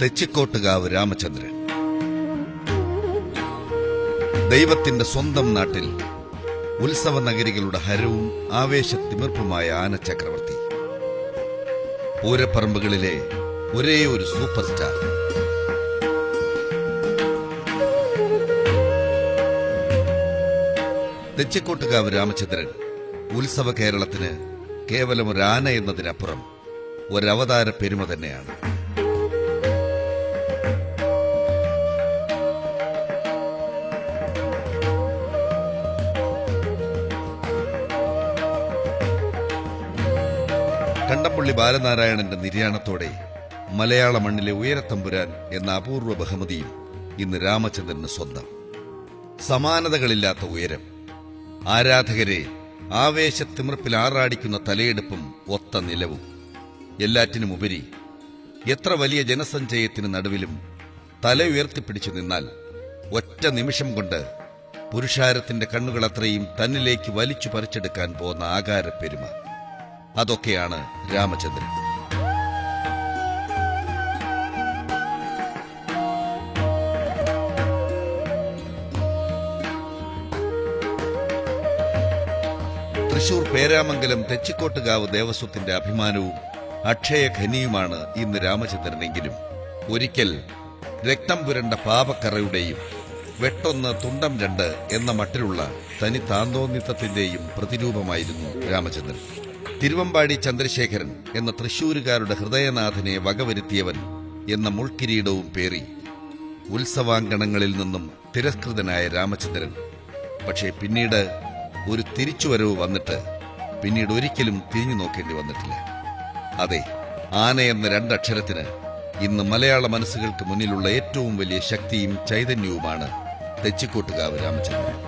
തെച്ചിക്കോട്ടുകാവ് രാമചന്ദ്രൻ. ദൈവത്തിന്റെ സ്വന്തം നാട്ടിൽ ഉത്സവ നഗരികളുടെ ഹരവും ആവേശത്തിമിർപ്പുമായ ആനച്ചക്രവർത്തി പൂരപ്പറമ്പുകളിലെ ഒരേ ഒരു സൂപ്പർ സ്റ്റാർ തെച്ചിക്കോട്ടുകാവ് രാമചന്ദ്രൻ ഉത്സവ കേരളത്തിന് കേവലം ഒരു ആന എന്നതിനപ്പുറം ഒരവതാര പെരുമ തന്നെയാണ് കണ്ടംപള്ളി ബാലനാരായണന്റെ നിര്യാണത്തോടെ മലയാള മണ്ണിലെ ഉയരത്തമ്പുരാൻ എന്ന അപൂർവ ബഹുമതിയും ഇന്ന് രാമചന്ദ്രന് സ്വന്തം. സമാനതകളില്ലാത്ത ഉയരം. ആരാധകരെ ആവേശത്തിമിർപ്പിൽ ആറാടിക്കുന്ന തലയെടുപ്പും ഒത്ത നിലവും. എല്ലാറ്റിനുമുപരി എത്ര വലിയ ജനസഞ്ചയത്തിന് നടുവിലും തല ഉയർത്തിപ്പിടിച്ചു നിന്നാൽ ഒറ്റ നിമിഷം കൊണ്ട് പുരുഷാരത്തിന്റെ കണ്ണുകളത്രയും തന്നിലേക്ക് വലിച്ചു പറിച്ചെടുക്കാൻ പോകുന്ന ആകാര പെരുമ അതൊക്കെയാണ് രാമചന്ദ്രൻ. തൃശൂർ പേരാമംഗലം തെച്ചിക്കോട്ടുകാവ് ദേവസ്വത്തിന്റെ അഭിമാനവും അക്ഷയഖനിയുമാണ് ഇന്ന് രാമചന്ദ്രനെങ്കിലും. ഒരിക്കൽ രക്തം പുരണ്ട പാപക്കറയുടെയും വെട്ടൊന്ന് തുണ്ടം രണ്ട് എന്ന മട്ടിലുള്ള തനി താന്തോന്നിത്തത്തിന്റെയും പ്രതിരൂപമായിരുന്നു രാമചന്ദ്രൻ. തിരുവമ്പാടി ചന്ദ്രശേഖരൻ എന്ന തൃശൂരുകാരുടെ ഹൃദയനാഥനെ വകവരുത്തിയവൻ എന്ന മുൾക്കിരീടവും പേറി ഉത്സവാങ്കണങ്ങളിൽ നിന്നും തിരസ്കൃതനായ രാമചന്ദ്രൻ. പക്ഷേ പിന്നീട് ഒരു തിരിച്ചുവരവ് വന്നിട്ട് പിന്നീട് ഒരിക്കലും തിരിഞ്ഞു നോക്കേണ്ടി വന്നിട്ടില്ല. അതെ ആന എന്ന രണ്ടക്ഷരത്തിന് ഇന്ന് മലയാള മനസ്സുകൾക്ക് മുന്നിലുള്ള ഏറ്റവും വലിയ ശക്തിയും ചൈതന്യവുമാണ് തെച്ചിക്കോട്ടുകാവ് രാമചന്ദ്രൻ.